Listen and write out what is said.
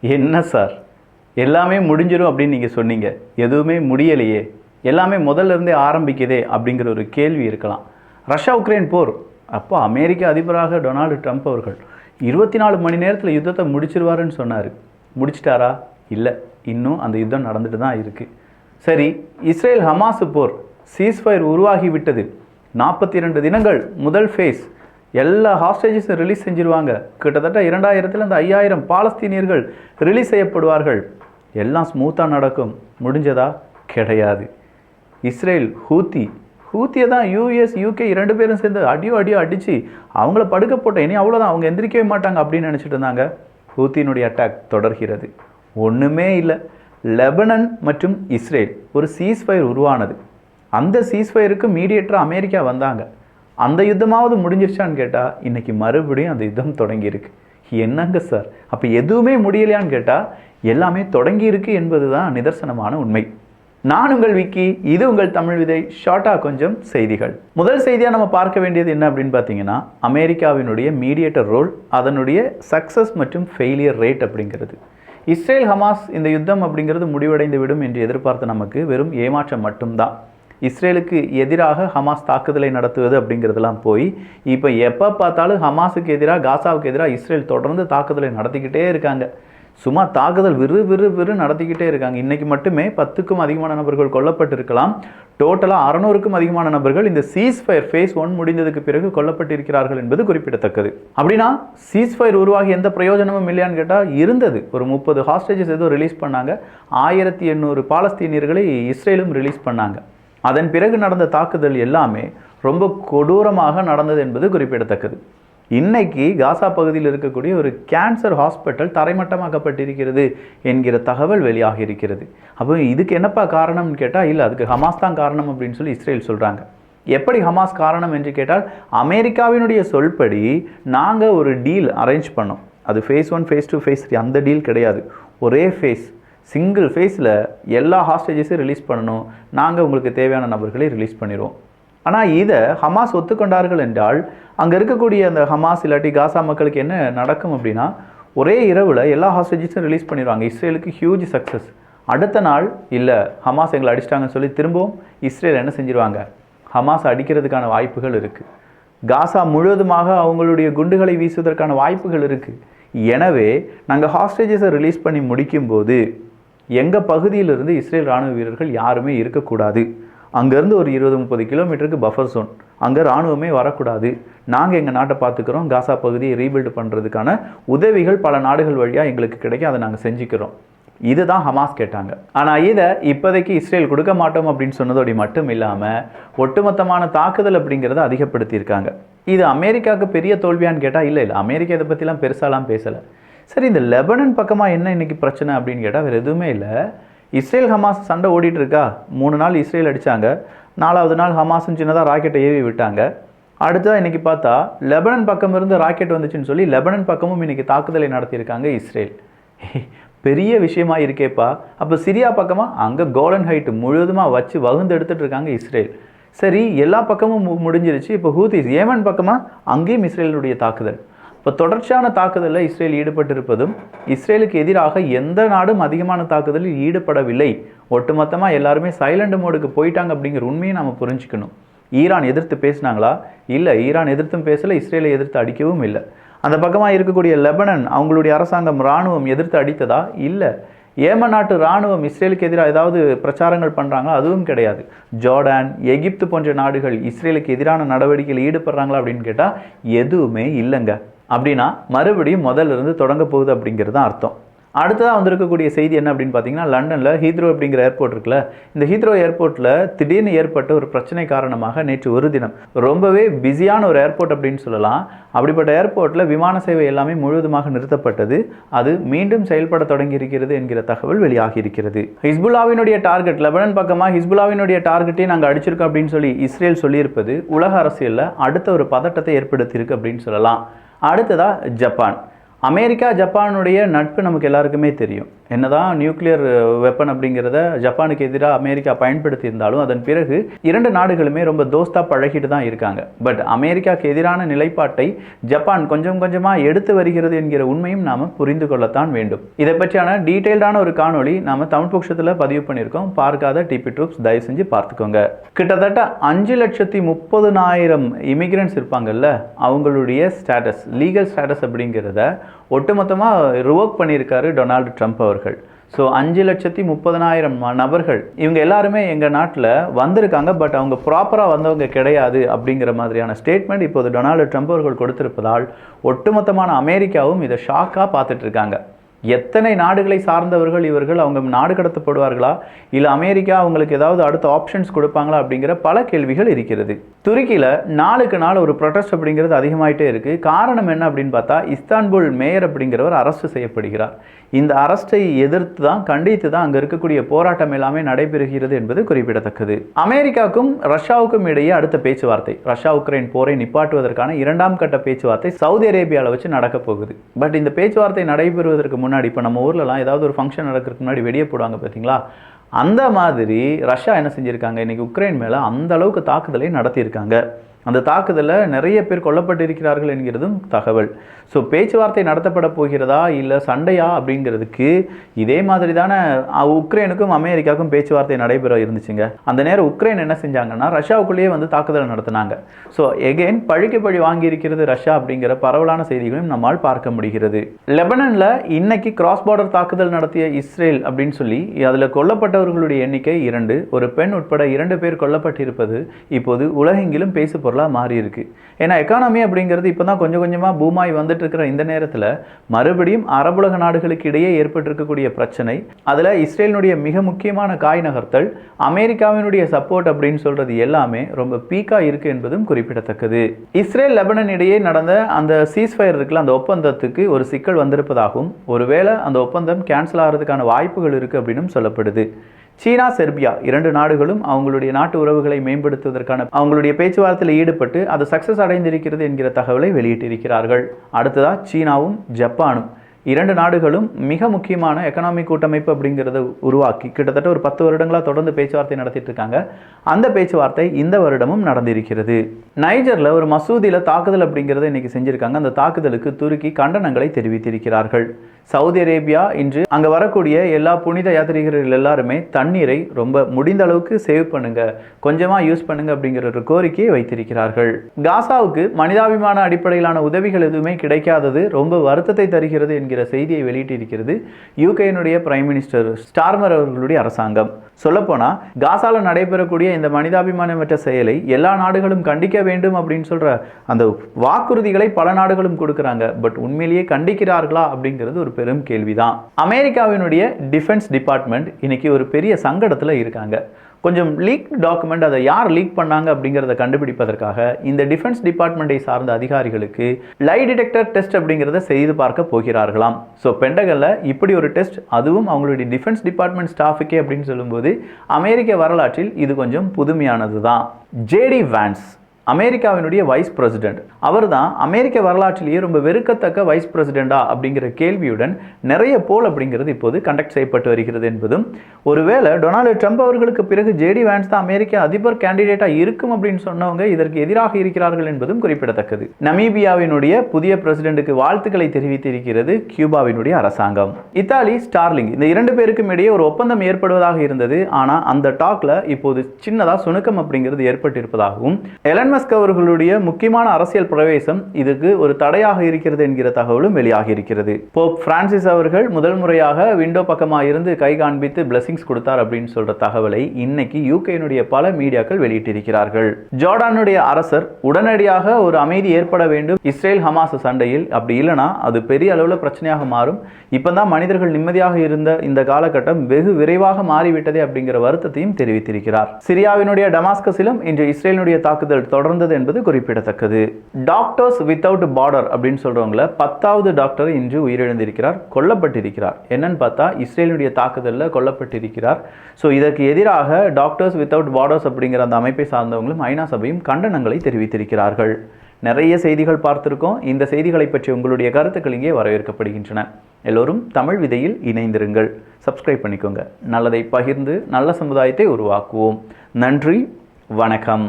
என்ன சார்? எல்லாமே முடிஞ்சிடும் அப்படின்னு நீங்கள் சொன்னீங்க. எதுவுமே முடியலையே. எல்லாமே முதல்ல இருந்தே ஆரம்பிக்குதே அப்படிங்கிற ஒரு கேள்வி இருக்கலாம். ரஷ்யா உக்ரைன் போர். அப்போ அமெரிக்க அதிபராக டொனால்டு ட்ரம்ப் அவர்கள் இருபத்தி நாலு மணி நேரத்தில் யுத்தத்தை முடிச்சிருவாருன்னு சொன்னார். முடிச்சிட்டாரா? இல்லை. இன்னும் அந்த யுத்தம் நடந்துட்டு தான் இருக்குது சரி இஸ்ரேல் ஹமாஸ் போர் சீஸ்ஃபயர் உருவாகி விட்டது. நாற்பத்தி ரெண்டு தினங்கள் முதல் ஃபேஸ் எல்லா ஹாஸ்டேஜஸும் ரிலீஸ் செஞ்சிருவாங்க. கிட்டத்தட்ட இரண்டாயிரத்தில் அந்த ஐயாயிரம் பாலஸ்தீனியர்கள் ரிலீஸ் செய்யப்படுவார்கள். எல்லாம் ஸ்மூத்தாக நடக்கும். முடிஞ்சதா? கிடையாது. Israel Houthi. ஹூத்தியை தான் யூஎஸ் யூகே இரண்டு பேரும் சேர்ந்து அடியோ அடியோ அடித்து அவங்கள படுக்க போட்ட இனி அவ்வளோதான் அவங்க எந்திரிக்கவே மாட்டாங்க அப்படின்னு நினச்சிட்டு இருந்தாங்க. ஹூத்தியினுடைய அட்டாக் தொடர்கிறது. ஒன்றுமே இல்லை. லெபனன் மற்றும் இஸ்ரேல் ஒரு சீஸ்ஃபயர் உருவானது. அந்த சீஸ்ஃபயருக்கு மீடியேட்டராக அமெரிக்கா வந்தாங்க. அந்த யுத்தமாவது முடிஞ்சிருச்சான்னு கேட்டால் இன்றைக்கி மறுபடியும் அந்த யுத்தம் தொடங்கியிருக்கு. என்னங்க சார்? அப்போ எதுவுமே முடியலையான்னு கேட்டால் எல்லாமே தொடங்கியிருக்கு என்பது தான் நிதர்சனமான உண்மை. நான் உங்கள் விக்கி இது உங்கள் தமிழ் விதை ஷார்ட்டாக கொஞ்சம் செய்திகள். முதல் செய்தியாக நம்ம பார்க்க வேண்டியது என்ன அப்படின்னு பார்த்தீங்கன்னா அமெரிக்காவினுடைய மீடியேட்டர் ரோல் அதனுடைய சக்ஸஸ் மற்றும் ஃபெயிலியர் ரேட் அப்படிங்கிறது. இஸ்ரேல் ஹமாஸ் இந்த யுத்தம் அப்படிங்கிறது முடிவடைந்து விடும் என்று எதிர்பார்த்த நமக்கு வெறும் ஏமாற்றம் மட்டும்தான். இஸ்ரேலுக்கு எதிராக ஹமாஸ் தாக்குதலை நடத்துவது அப்படிங்கிறதெல்லாம் போய் இப்போ எப்போ பார்த்தாலும் ஹமாஸுக்கு எதிராக காசாவுக்கு எதிராக இஸ்ரேல் தொடர்ந்து தாக்குதலை நடத்திக்கிட்டே இருக்காங்க. சும்மா தாக்குதல் விறு விறு விறு நடத்திக்கிட்டே இருக்காங்க. இன்றைக்கி மட்டுமே பத்துக்கும் அதிகமான நபர்கள் கொல்லப்பட்டிருக்கலாம். டோட்டலாக அறநூறுக்கும் அதிகமான நபர்கள் இந்த சீஸ் ஃபயர் ஃபேஸ் ஒன் முடிந்ததுக்கு பிறகு கொல்லப்பட்டிருக்கிறார்கள் என்பது குறிப்பிடத்தக்கது. அப்படின்னா சீஸ் ஃபயர் உருவாகி எந்த பிரயோஜனமும் இல்லையான்னு கேட்டால் இருந்தது. ஒரு முப்பது ஹாஸ்டேஜஸ் ஏதோ ரிலீஸ் பண்ணாங்க. ஆயிரத்தி எண்ணூறு பாலஸ்தீனியர்களை இஸ்ரேலும் ரிலீஸ் பண்ணாங்க. அதன் பிறகு நடந்த தாக்குதல் எல்லாமே ரொம்ப கொடூரமாக நடந்தது என்பது குறிப்பிடத்தக்கது. இன்னைக்கு காசா பகுதியில் இருக்கக்கூடிய ஒரு கேன்சர் ஹாஸ்பிட்டல் தரைமட்டமாக்கப்பட்டிருக்கிறது என்கிற தகவல் வெளியாகி இருக்கிறது. அப்போ இதுக்கு என்னப்பா காரணம்னு கேட்டால் இல்லை அதுக்கு ஹமாஸ் தான் காரணம் அப்படின்னு சொல்லி இஸ்ரேல் சொல்கிறாங்க எப்படி ஹமாஸ் காரணம் என்று கேட்டால் அமெரிக்காவினுடைய சொல்படி நாங்கள் ஒரு டீல் அரேஞ்ச் பண்ணோம். அது phase one phase two phase three அந்த டீல் கிடையாது. ஒரே ஃபேஸ் சிங்கிள் ஃபேஸில் எல்லா ஹாஸ்டேஜஸையும் ரிலீஸ் பண்ணணும். நாங்கள் உங்களுக்கு தேவையான நபர்களை ரிலீஸ் பண்ணிடுவோம். ஆனால் இதை ஹமாஸ் ஒத்துக்கொண்டார்கள் என்றால் அங்கே இருக்கக்கூடிய அந்த ஹமாஸ் இல்லாட்டி காசா மக்களுக்கு என்ன நடக்கும் அப்படின்னா ஒரே இரவில் எல்லா ஹாஸ்டேஜஸும் ரிலீஸ் பண்ணிடுவாங்க. இஸ்ரேலுக்கு ஹியூஜ் சக்ஸஸ் அடுத்த நாள் இல்லை ஹமாஸ் எங்களை அடிச்சிட்டாங்கன்னு சொல்லி திரும்பவும் இஸ்ரேல் என்ன செஞ்சிருவாங்க? ஹமாஸ் அடிக்கிறதுக்கான வாய்ப்புகள் இருக்குது காசா முழுவதுமாக அவங்களுடைய குண்டுகளை வீசுவதற்கான வாய்ப்புகள் இருக்குது எனவே நாங்கள் ஹாஸ்டேஜஸை ரிலீஸ் பண்ணி முடிக்கும்போது எங்கள் பகுதியிலிருந்து இஸ்ரேல் ராணுவ வீரர்கள் யாருமே இருக்கக்கூடாது. அங்கேருந்து ஒரு இருபது முப்பது கிலோமீட்டருக்கு பஃபர் ஜோன் அங்கே ராணுவமே வரக்கூடாது. நாங்கள் எங்கள் நாட்டை பார்த்துக்கிறோம். காசா பகுதியை ரீபில்டு பண்ணுறதுக்கான உதவிகள் பல நாடுகள் வழியாக எங்களுக்கு கிடைக்கும். அதை நாங்கள் செஞ்சுக்கிறோம். இதுதான் ஹமாஸ் கேட்டாங்க. ஆனால் இதை இப்போதைக்கு இஸ்ரேல் கொடுக்க மாட்டோம் அப்படின்னு சொன்னதோடு மட்டும் இல்லாமல் ஒட்டுமொத்தமான தாக்குதல் அப்படிங்கிறத அதிகப்படுத்தியிருக்காங்க. இது அமெரிக்காவுக்கு பெரிய தோல்வியான்னு கேட்டால் இல்லை இல்லை. அமெரிக்கா இதை பற்றிலாம் பெருசாலாம் பேசலை. சரி இந்த லெபனன் பக்கமாக என்ன இன்றைக்கி பிரச்சனை அப்படின்னு கேட்டால் வேறு எதுவுமே இல்லை. இஸ்ரேல் ஹமாஸ் சண்டை ஓடிட்டு இருக்கா? மூணு நாள் இஸ்ரேல் அடித்தாங்க நாலாவது நாள் ஹமாஸும் சின்னதாக ராக்கெட்டை ஏவி விட்டாங்க. அடுத்ததாக இன்றைக்கி பார்த்தா லெபனன் பக்கம் இருந்து ராக்கெட் வந்துச்சுன்னு சொல்லி லெபனன் பக்கமும் இன்றைக்கி தாக்குதலை நடத்தியிருக்காங்க இஸ்ரேல். பெரிய விஷயமா இருக்கேப்பா. அப்போ சிரியா பக்கமாக அங்கே கோல்டன் ஹைட் முழுவதுமாக வச்சு வகுந்து எடுத்துகிட்ருக்காங்க இஸ்ரேல். சரி எல்லா பக்கமும் மு- முடிஞ்சிருச்சு. இப்போ ஹூதிஸ் ஏமன் பக்கமாக அங்கேயும் இஸ்ரேலுடைய தாக்குதல். இப்போ தொடர்ச்சியான தாக்குதலில் இஸ்ரேல் ஈடுபட்டிருப்பதும் இஸ்ரேலுக்கு எதிராக எந்த நாடும் அதிகமான தாக்குதலில் ஈடுபடவில்லை. ஒட்டுமொத்தமாக எல்லாருமே சைலண்ட் மோடுக்கு போயிட்டாங்க அப்படிங்கிற உண்மையை நம்ம புரிஞ்சுக்கணும். ஈரான் எதிர்த்து பேசினாங்களா? இல்லை ஈரான் எதிர்த்தும் பேசலை இஸ்ரேலை எதிர்த்து அடிக்கவும் இல்லை. அந்த பக்கமாக இருக்கக்கூடிய லெபனன் அவங்களுடைய அரசாங்கம் இராணுவம் எதிர்த்து அடித்ததா? இல்லை. ஏமன் நாட்டு இராணுவம் இஸ்ரேலுக்கு எதிராக ஏதாவது பிரச்சாரங்கள் பண்ணுறாங்களா அதுவும் கிடையாது. ஜோர்டான் எகிப்து போன்ற நாடுகள் இஸ்ரேலுக்கு எதிரான நடவடிக்கையில் ஈடுபடுறாங்களா அப்படின்னு கேட்டால் எதுவுமே இல்லைங்க. அப்படின்னா மறுபடியும் முதல்ல இருந்து தொடங்க போகுது அப்படிங்கிறது தான் அர்த்தம். அடுத்ததாக வந்திருக்கக்கூடிய செய்தி என்ன அப்படின்னு பார்த்தீங்கன்னா லண்டனில் ஹீத்ரோ அப்படிங்கிற ஏர்போர்ட் இருக்குல்ல இந்த ஹீத்ரோ ஏர்போர்ட்டில் திடீர்னு ஏற்பட்ட ஒரு பிரச்சனை காரணமாக நேற்று ஒரு தினம் ரொம்பவே பிஸியான ஒரு ஏர்போர்ட் அப்படின்னு சொல்லலாம். அப்படிப்பட்ட ஏர்போர்ட்டில் விமான சேவை எல்லாமே முழுவதுமாக நிறுத்தப்பட்டது. அது மீண்டும் செயல்பட தொடங்கி இருக்கிறது என்கிற தகவல் வெளியாகி இருக்கிறது. ஹிஸ்புல்லாவினுடைய டார்கெட் லெபனன் பக்கமாக ஹிஸ்புல்லாவினுடைய டார்கெட்டை நாங்கள் அடிச்சிருக்கோம் அப்படின்னு சொல்லி இஸ்ரேல் சொல்லியிருப்பது உலக அரசியலில் அடுத்த ஒரு பதட்டத்தை ஏற்படுத்தியிருக்கு அப்படின்னு சொல்லலாம். அடுத்ததாக ஜப்பான். அமெரிக்கா ஜப்பானுடைய நட்பு நமக்கு எல்லாருக்குமே தெரியும். என்னதான் நியூக்ளியர் வெப்பன் அப்படிங்கிறத ஜப்பானுக்கு எதிராக அமெரிக்கா பயன்படுத்தி இருந்தாலும் அதன் பிறகு இரண்டு நாடுகளுமே ரொம்ப தோஸ்தா பழகிட்டு தான் இருக்காங்க. பட் அமெரிக்காவுக்கு எதிரான நிலைப்பாட்டை ஜப்பான் கொஞ்சம் கொஞ்சமாக எடுத்து வருகிறது என்கிற உண்மையும் நாம் புரிந்து கொள்ளத்தான் வேண்டும். இதை பற்றியான டீட்டெயில்டான ஒரு காணொளி நாம் தமிழ் பட்சத்தில் பதிவு பண்ணியிருக்கோம். பார்க்காத டிபி ட்ரூப்ஸ் தயவு செஞ்சு பார்த்துக்கோங்க. கிட்டத்தட்ட அஞ்சு லட்சத்தி முப்பதுனாயிரம் இமிகிரண்ட்ஸ் இருப்பாங்கல்ல அவங்களுடைய ஸ்டேட்டஸ் லீகல் ஸ்டேட்டஸ் அப்படிங்கிறத ஒட்டுமொத்தமாக ரிவோக் பண்ணியிருக்காரு டொனால்டு ட்ரம்ப் அவர்கள். ஸோ அஞ்சு லட்சத்தி முப்பதனாயிரம் நபர்கள். இவங்க எல்லாருமே எங்கள் நாட்டில் வந்திருக்காங்க பட் அவங்க ப்ராப்பராக வந்தவங்க கிடையாது அப்படிங்கிற மாதிரியான ஸ்டேட்மெண்ட் இப்போது டொனால்டு ட்ரம்ப் அவர்கள் கொடுத்திருப்பதால் ஒட்டுமொத்தமான அமெரிக்காவும் இதை ஷாக்காக பார்த்துட்ருக்காங்க எத்தனை நாடுகளை சார்ந்தவர்கள் இவர்கள் அவங்க நாடு கடத்தப்படுவார்களா? இல்லை அமெரிக்கா அவங்களுக்கு ஏதாவது அடுத்த ஆப்ஷன்ஸ் கொடுப்பாங்களா அப்படிங்கிற பல கேள்விகள் இருக்கிறது. துருக்கியில் நாளுக்கு நாள் ஒரு ப்ரொட்டஸ்ட் அப்படிங்கிறது அதிகமாயிட்டே இருக்கு. காரணம் என்ன அப்படின்னு பார்த்தா இஸ்தான்புல் மேயர் அப்படிங்கிறவர் அரஸ்ட் செய்யப்படுகிறார். இந்த அரஸ்டை எதிர்த்து தான் கண்டித்து தான் அங்கே இருக்கக்கூடிய போராட்டம் எல்லாமே நடைபெறுகிறது என்பது குறிப்பிடத்தக்கது. அமெரிக்காவுக்கும் ரஷ்யாவுக்கும் இடையே அடுத்த பேச்சுவார்த்தை. ரஷ்யா உக்ரைன் போரை நிப்பாட்டுவதற்கான இரண்டாம் கட்ட பேச்சுவார்த்தை சவுதி அரேபியாவில் வச்சு நடக்க போகுது. பட் இந்த பேச்சுவார்த்தை நடைபெறுவதற்கு முன்னாடி இப்போ நம்ம ஊர்லலாம் ஏதாவது ஒரு ஃபங்க்ஷன் நடக்கிறதுக்கு முன்னாடி வெளியே போடுவாங்க பார்த்தீங்களா அந்த மாதிரி ரஷ்யா என்ன செஞ்சுருக்காங்க? இன்னைக்கு உக்ரைன் மேலே அந்த அளவுக்கு தாக்குதலை நடத்தியிருக்காங்க. அந்த தாக்குதலில் நிறைய பேர் கொல்லப்பட்டிருக்கிறார்கள் என்கிறதும் தகவல். ஸோ பேச்சுவார்த்தை நடத்தப்பட போகிறதா இல்லை சண்டையா அப்படிங்கிறதுக்கு இதே மாதிரி தானே உக்ரைனுக்கும் அமெரிக்காவுக்கும் பேச்சுவார்த்தை நடைபெற இருந்துச்சுங்க. அந்த நேரம் உக்ரைன் என்ன செஞ்சாங்கன்னா ரஷ்யாவுக்குள்ளேயே வந்து தாக்குதல் நடத்தினாங்க. ஸோ எகெயின் பழிக்கு பழி வாங்கியிருக்கிறது ரஷ்யா அப்படிங்கிற பரவலான செய்திகளையும் நம்மால் பார்க்க முடிகிறது. லெபனனில் இன்னைக்கு கிராஸ் பார்டர் தாக்குதல் நடத்திய இஸ்ரேல் அப்படின்னு சொல்லி அதில் கொல்லப்பட்டவர்களுடைய எண்ணிக்கை இரண்டு. ஒரு பெண் உட்பட இரண்டு பேர் கொல்லப்பட்டிருப்பது இப்போது உலகெங்கிலும் பேசு பொருளாக மாறி இருக்கு. ஏன்னா எக்கானமி அப்படிங்கிறது இப்போ தான் கொஞ்சம் கொஞ்சமாக பூமாய் வந்துட்டு இருக்கிற இந்த நேரத்தில் மறுபடியும் அரபுலக நாடுகளுக்கு இடையே ஏற்பட்டிருக்கக்கூடிய பிரச்சனை அதில் இஸ்ரேலினுடைய மிக முக்கியமான காய் நகர்த்தல் அமெரிக்காவினுடைய சப்போர்ட் அப்படின்னு சொல்றது எல்லாமே ரொம்ப பீக்காக இருக்கு என்பதும் குறிப்பிடத்தக்கது. இஸ்ரேல் லெபனன் இடையே நடந்த அந்த சீஸ்ஃபயர் இருக்குல்ல அந்த ஒப்பந்தத்துக்கு ஒரு சிக்கல் வந்திருப்பதாகவும் ஒருவேளை அந்த ஒப்பந்தம் கேன்சல் ஆகிறதுக்கான வாய்ப்புகள் இருக்கு அப்படின்னும் சொல்லப்படுது. சீனா செர்பியா இரண்டு நாடுகளும் அவங்களுடைய நாட்டு உறவுகளை மேம்படுத்துவதற்கான அவங்களுடைய பேச்சுவார்த்தையில் ஈடுபட்டு அது சக்சஸ் அடைந்திருக்கிறது என்கிற தகவலை வெளியிட்டிருக்கிறார்கள். அடுத்ததா சீனாவும் ஜப்பானும். இரண்டு நாடுகளும் மிக முக்கியமான எக்கனாமிக் கூட்டமைப்பு அப்படிங்கிறத உருவாக்கி கிட்டத்தட்ட ஒரு பத்து வருடங்களாக தொடர்ந்து பேச்சுவார்த்தை நடத்திட்டு இருக்காங்க. அந்த பேச்சுவார்த்தை இந்த வருடமும் நடந்திருக்கிறது. நைஜரில் ஒரு மசூதியில் தாக்குதல் அப்படிங்கிறத இன்னைக்கு செஞ்சிருக்காங்க. அந்த தாக்குதலுக்கு துருக்கி கண்டனங்களை தெரிவித்திருக்கிறார்கள். சவுதி அரேபியா இன்று அங்கே வரக்கூடிய எல்லா புனித யாத்திரிகர்கள் எல்லாருமே தண்ணீரை ரொம்ப முடிந்த அளவுக்கு சேவ் பண்ணுங்க கொஞ்சமாக யூஸ் பண்ணுங்க அப்படிங்கிற ஒரு கோரிக்கையை வைத்திருக்கிறார்கள். காசாவுக்கு மனிதாபிமான அடிப்படையிலான உதவிகள் எதுவுமே கிடைக்காதது ரொம்ப வருத்தத்தை தருகிறது என்கிற செய்தியை வெளியிட்டிருக்கிறது யூகேனுடைய பிரைம் மினிஸ்டர் ஸ்டார்மர் அவர்களுடைய அரசாங்கம். சொல்லப்போனால் காசால நடைபெறக்கூடிய இந்த மனிதாபிமானமற்ற செயலை எல்லா நாடுகளும் கண்டிக்க வேண்டும் அப்படின்னு சொல்ற அந்த வாக்குறுதிகளை பல நாடுகளும் கொடுக்குறாங்க. பட் உண்மையிலேயே கண்டிக்கிறார்களா அப்படிங்கிறது ஒரு பெரும் கேள்விதான். அமெரிக்காவினுடைய டிஃபென்ஸ் டிபார்ட்மெண்ட் இன்னைக்கு ஒரு பெரிய சங்கடத்தில் இருக்காங்க. கொஞ்சம் லீக் டாக்குமெண்ட் அதை யார் லீக் பண்ணாங்க அப்படிங்கிறத கண்டுபிடிப்பதற்காக இந்த டிஃபென்ஸ் டிபார்ட்மெண்ட்டை சார்ந்த அதிகாரிகளுக்கு லை டிடெக்டர் டெஸ்ட் அப்படிங்கிறத செய்து பார்க்க போகிறார்களாம். ஸோ பெண்டகல்ல இப்படி ஒரு டெஸ்ட் அதுவும் அவங்களுடைய டிஃபென்ஸ் டிபார்ட்மெண்ட் ஸ்டாஃபுக்கே அப்படின்னு சொல்லும்போது அமெரிக்க வரலாற்றில் இது கொஞ்சம் புதுமையானது தான் ஜேடி வேன்ஸ் அமெரிக்காவினுடைய வைஸ் பிரசிடென்ட் அவர் தான் அமெரிக்க வரலாற்றிலேயே ரொம்ப வெறுக்கத்தக்க வைஸ் பிரசிடெண்டா அப்படிங்கிற கேள்வியுடன் நிறைய போல் அப்படிங்கிறது இப்போது கண்டக்ட் செய்யப்பட்டு வருகிறது என்பதும் ஒருவேளை டொனால்டு ட்ரம்ப் அவர்களுக்கு பிறகு ஜேடி வேன்ஸ் தான் அமெரிக்க அதிபர் கேண்டிடேட்டாக இருக்கும் அப்படின்னு சொன்னவங்க இதற்கு எதிராக இருக்கிறார்கள் என்பதும் குறிப்பிடத்தக்கது. நமீபியாவினுடைய புதிய பிரசிடென்ட்டுக்கு வாழ்த்துக்களை தெரிவித்திருக்கிறது கியூபாவினுடைய அரசாங்கம். இத்தாலி ஸ்டார்லிங் இந்த இரண்டு பேருக்கும் இடையே ஒரு ஒப்பந்தம் ஏற்படுவதாக இருந்தது. ஆனால் அந்த டாக்ல இப்போது சின்னதாக சுணுக்கம் அப்படிங்கிறது ஏற்பட்டிருப்பதாகவும் எலன் மஸ்க் அவர்களுடைய முக்கியமான அரசியல் பிரவேசம் இதுக்கு ஒரு தடையாக இருக்கிறது என்கிற தகவலும் வெளியாகி இருக்கிறது. போப் பிரான்சிஸ் அவர்கள் முதல் முறையாக விண்டோ பக்கமாக இருந்து கை காண்பித்து பிளஸிங்ஸ் கொடுத்தார் அப்படின்னு சொல்ற தகவலை இன்னைக்கு யூகேனுடைய பல மீடியாக்கள் வெளியிட்டிருக்கிறார்கள். ஜோர்டானுடைய அரசர் உடனடியாக ஒரு அமைதி ஏற்பட வேண்டும். இஸ்ரேல் ஹமாஸ் சண்டையில் அப்படி இல்லைனா அது பெரிய அளவில் பிரச்சனையாக மாறும். இப்பதான் மனிதர்கள் நிம்மதியாக இருந்த இந்த காலகட்டம் வெகு விரைவாக மாறிவிட்டதே அப்படிங்கிற வருத்தத்தையும் தெரிவித்திருக்கிறார். சிரியாவினுடைய டமாஸ்கஸிலும் இன்று இஸ்ரேலினுடைய தாக்குதல் தொடர்ந்தது என்பது குறிப்பிடத்தக்கது. டாக்டர்ஸ் வித்தவுட் பார்டர் அப்படின்னு சொல்றவங்கள பத்தாவது டாக்டர் இன்று உயிரிழந்திருக்கிறார் கொல்லப்பட்டிருக்கிறார். என்னன்னு பார்த்தா இஸ்ரேலினுடைய தாக்குதலில் கொல்லப்பட்டிருக்கிறார். ஸோ இதற்கு எதிராக டாக்டர்ஸ் வித்தவுட் பார்டர்ஸ் அப்படிங்கிற அந்த அமைப்பை சார்ந்தவங்களும் ஐநா சபையும் கண்டனங்களை தெரிவித்திருக்கிறார்கள். நிறைய செய்திகள் பார்த்திருக்கோம். இந்த செய்திகளை பற்றி உங்களுடைய கருத்துக்கள் இங்கே வரவேற்கப்படுகின்றன. எல்லோரும் தமிழ் விதையில் இணைந்திருங்கள். சப்ஸ்கிரைப் பண்ணிக்கோங்க. நல்லதை பகிர்ந்து நல்ல சமுதாயத்தை உருவாக்குவோம். நன்றி வணக்கம்.